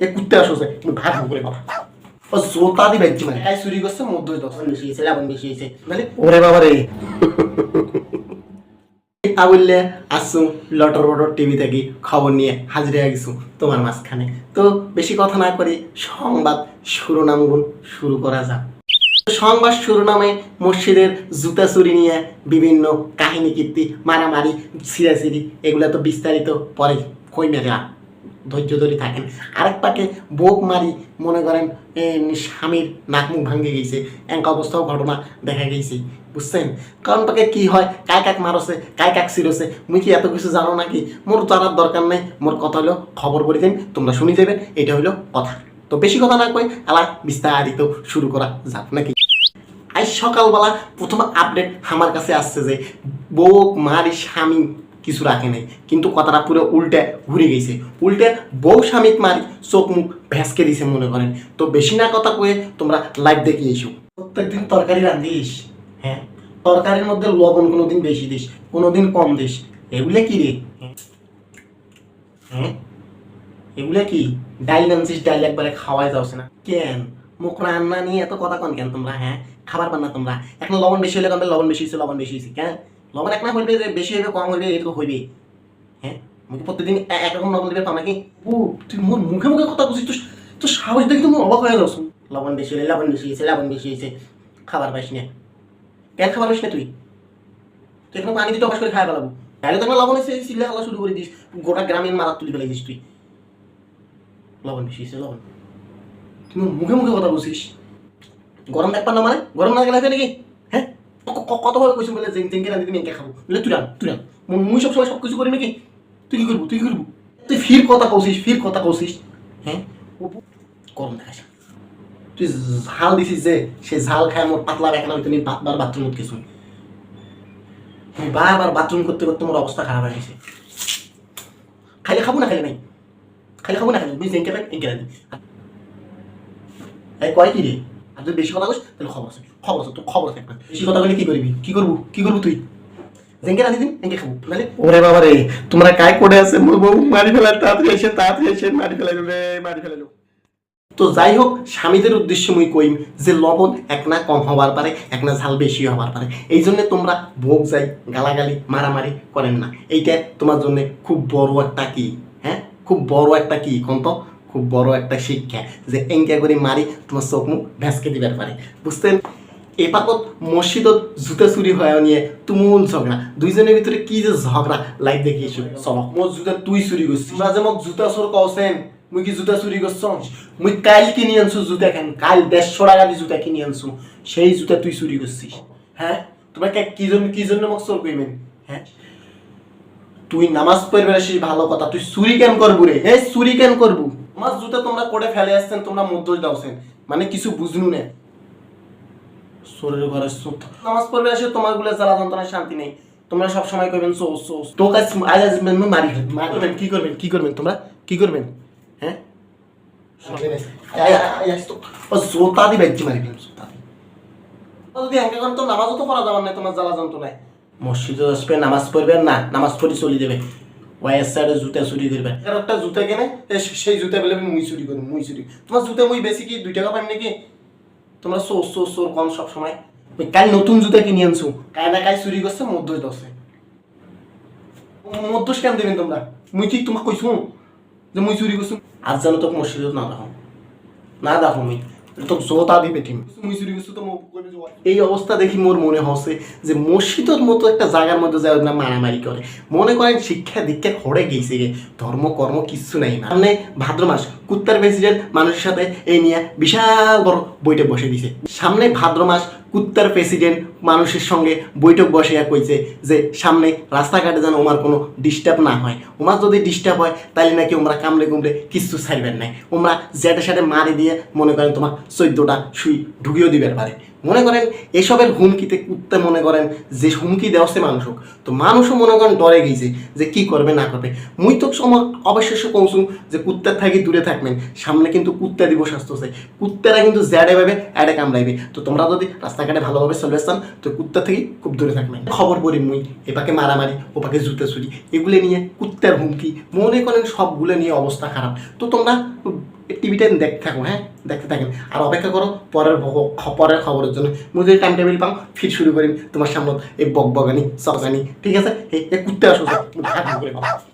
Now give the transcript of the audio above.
কুত্তে আসো যে, তুমি ভাগ করে বাবা। ও জোতা দি মানে। এই চুরি করছে দশ বেশি হয়েছে, লাবণ বেশি হয়েছে। মানে ওরে বাবা রে। আসু, লটর বটর টিভি থেকে খবর নিয়ে হাজির গেছু তোমার মাঝখানে। তো বেশি কথা না করি, সংবাদ শিরোনামগুন শুরু করা যাক। সংবাদ শিরোনামে মসজিদের জুতা চুরি নিয়ে বিভিন্ন কাহিনী, কীর্তি, মারামারি সিরাসিরি এগুলো তো বিস্তারিত পরে কই মেরা ধৈর্য ধরে থাকেন। আরেক পাকে বোক মারি মনে করেন স্বামীর নাক মুখ ভাঙ্গে গেছে এঙ্ক অবস্থাও ঘটনা দেখা গেছে, বুঝছেন? কারণ পাকে কি হয়? কায় কাক মারছে কায় কাক সিরছে মুই কি এত কিছু জানো নাকি? মোর জানার দরকার নেই, মোর কথা হলো খবর করে দিন, তোমরা শুনি যাবেন, এটা হলো কথা। তো বেশি কথা না কই আবার বিস্তারিত শুরু করা যাক নাকি? আজ সকালবেলা প্রথম আপডেট আমার কাছে আসছে যে বউ মারি স্বামী কিছু রাখে নাই। কিন্তু কথাটা পুরো উল্টে ঘুরে গেছে। উল্টে বউ স্বামীক মারি চোখ মুখ ভেসকে দিছে মনে করেন। তো বেশি না কথা কয়ে তোমরা লাইভ দেখে এসো। প্রত্যেকদিন তরকারি রান্ধিস? হ্যাঁ? তরকারির মধ্যে লবণ কোনোদিন বেশি দিস, কোনোদিন কম দিস। এগুলো কি রে? হ্যাঁ? এগুলো কি? ডাইল আনছিস, ডাইল একবারে খাওয়াই যাচ্ছে না। কেন? মুখ রান্না নিয়ে এত কথা কন কেন তোমরা হ্যাঁ? খাবার পান না তোমরা। এখন লবণ বেশি হলে কমবে, লবণ বেশি হয়েছে, লবণ বেশি হয়েছে, কেন? লবণ এক না হইবে যে বেশি হইবে, কম হইবে তো হইবে হ্যাঁ? মুখে প্রত্যেকদিন এ- একরকম লবণ দিবে পাও নাকি ও, তুই মোর মুখে মুখে কথা বুঝিস তো তো সাহস দেখি তুমি অবাক হয়ে যাচ্ছ লবণ বেশি হলে লবণ বেশি হয়েছে লবণ বেশি হয়েছে খাবার পাইস না। কেন খাবার পাইস না তুই? তুই এখানে পানি দিতে অবাস করে খাই পেলাবো তাহলে তো লবণ এসে সিলে খাওয়া শুরু করে দিস, গোটা গ্রামীণ মারাত তুলি ফেলে দিস তুই। লবণ বেশি হয়েছে লবণ। তুমি মুখে মুখে কথা বলছিস। গরম দেখবা না মানে গরম না গেলে নাকি? ক- ক- কত ভাবে কইছি বলে জেং জেংকে রাঁধি তুমি এঁকে খাব? বলে, তুই রান তুই রান মুই সব সময় সব কিছু করি নাকি? তুই কি করব? তুই কি করব? তুই ফির কথা কৌছিস, ফির কথা কৌছিস। হ্যাঁ? গরম দেখাস তুই ঝাল দিছিস যে, সে ঝাল খায় মোর পাতলা হইতে নি বারবার বাথরুম কিছু তুই বারবার বাথরুম করতে করতে মোর অবস্থা খারাপ হয়ে গেছে। খাইলে খাব না, খাইলে নাই? খাইলে খাব না, খাইলে তুই জেংকে রাখ এঁকে রাখবি এই কয় কি রে? আর তুই বেশি কথা কইস তাহলে খবর আছে খবর আছে তোর খবর একটা বেশি কথা বলে কি করবি? কি করব? কি করব তুই? জেঙ্গে রাঁধি দিন জেঙ্গে খাব। নাহলে ওরে বাবা রে তোমরা কায় করে আছে? মোর বউ মারি ফেলার তাড়াতাড়ি এসে তাড়াতাড়ি এসে মারি ফেলাইলো রে মারি ফেলাইলো তো যাই হোক স্বামীদের উদ্দেশ্য মুই কইম যে লবণ এক না কম হবার পারে এক না ঝাল বেশি হবার পারে। এই জন্য তোমরা ভোগ যাই গালাগালি মারামারি করেন না। এইটা তোমার জন্য খুব বড় একটা কি? হ্যাঁ? খুব বড় একটা কি কোন তো খুব বড় একটা শিক্ষা যে এঙ্কা করে মারি তোমার চোখ মুখ ভ্যাসকে দিবার পারে। বুঝতেন এই পাকত মসজিদত জুতা চুরি হয় নিয়ে তুমুল ঝগড়া। দুইজনের ভিতরে কি যে ঝগড়া? লাইভ দেখিয়েছো চলো। মোর জুতা তুই চুরি করছিস মাঝে মোক জুতা চোর কওছেন মুই কি জুতা চুরি করছ মুই কাইল কিনি আনছো জুতা কেন? কাইল দেড়শো টাকা দিয়ে জুতা কিনি আনছো। সেই জুতা তুই চুরি করছিস হ্যাঁ তোমাকে কি জন্য কি জন্য মোক চোর কইবেন হ্যাঁ তুই নামাজ পড়বে ভালো কথা। তুই চুরি কেন করবু রে হ্যাঁ চুরি কেন করবু আমার জুতা তোমরা করে ফেলে আসছেন তোমরা মধ্য দাওছেন মানে কিছু বুঝনু না। শরীরে ঘরে নামাজ পড়বে আসে তোমারগুলো জ্বালা যন্ত্রণায় শান্তি নেই। তোমরা সব সময় কইবেন সো সো তো কাজ আজ আজ মারি কি করবেন কি করবেন তোমরা? কি করবেন? হ্যাঁ? জোতা দি বেজ্জি মারি জোতা দি। যদি হ্যাঙ্কা করেন তো নামাজও তো পড়া যাবার নাই তোমার জ্বালা যন্ত্রণায়। মসজিদে আসবে নামাজ পড়বেন না নামাজ পড়ি চলে দেবে। ওয়াইয়ের সাইডে জুতা চুরি করবে? আর একটা জুতা কেনে সেই জুতা বলে মুই চুরি করি মুই চুরি। তোমার জুতা মুই বেশি কি দুই টাকা পাই নাকি? তোমরা সোর সোর সোর কম সব সময় ওই কাল নতুন জুতা কিনে আনছো। কায় না কায় চুরি করছে মধ্য দশে মধ্য কেন দেবেন তোমরা? মুই কি তোমাকে কইছো যে মুই চুরি করছ। আজ জানো তোকে মসজিদে না দেখো না দেখো মুই। এই অবস্থা দেখি মোর মনে হচ্ছে যে মসজিদের মতো একটা জায়গার মধ্যে যায় না মারামারি করে। মনে করেন শিক্ষা দীক্ষা খড়ে গেছে গে, ধর্ম, কর্ম কিচ্ছু নাই। না সামনে ভাদ্র মাস, কুত্তার প্রেসিডেন্ট মানুষের সাথে এই নিয়ে বিশাল বড় বইটা বসে দিছে। সামনে ভাদ্র মাস, কুত্তার প্রেসিডেন্ট মানুষের সঙ্গে বৈঠক বসে কইছে যে, সামনে রাস্তাঘাটে যেন ওমার কোনো ডিস্টার্ব না হয়। ওমার যদি ডিস্টার্ব হয় তাহলে নাকি ওমরা কামড়ে কুমড়ে কিচ্ছু ছাড়বেন নাই। ওমরা যেটা সাথে মারি দিয়ে মনে করেন তোমার চোদ্দোটা শুই ঢুকিয়েও দিবার পারে মনে করেন এসবের হুমকিতে কুত্তে মনে করেন যে, হুমকি দেওয়া দেওয়াছে মানুষক তো মানুষও মনে করেন ডরে গেছে যে, কি করবে, না করবে। মুই তো সময় অবশেষে কৌসুম যে কুত্তার থাকি, দূরে থাকবেন। সামনে কিন্তু কুত্তা দিবস আসতেছে। কুত্তারা কিন্তু জ্যাডে ভাবে অ্যাডে কামড়াইবে। তো তোমরা যদি রাস্তাঘাটে ভালোভাবে চলে আসতাম তো কুত্তা থেকে খুব দূরে থাকবেন। খবর পড়ি মুই, এপাকে মারামারি, ওপাকে জুতে চুরি, এগুলো নিয়ে কুত্তার হুমকি, মনে করেন সবগুলো নিয়ে অবস্থা খারাপ। তো তোমরা টিভিটা দেখতে থাকো হ্যাঁ? দেখতে থাকেন। আর অপেক্ষা করো পরের পরের খবরের জন্য। মুই যদি টাইম টেবিল পাও ফির শুরু করিম তোমার সামনে এই বক বগানি সবগানি ঠিক আছে? এই কুত্তে আসো ভাত করে পাবো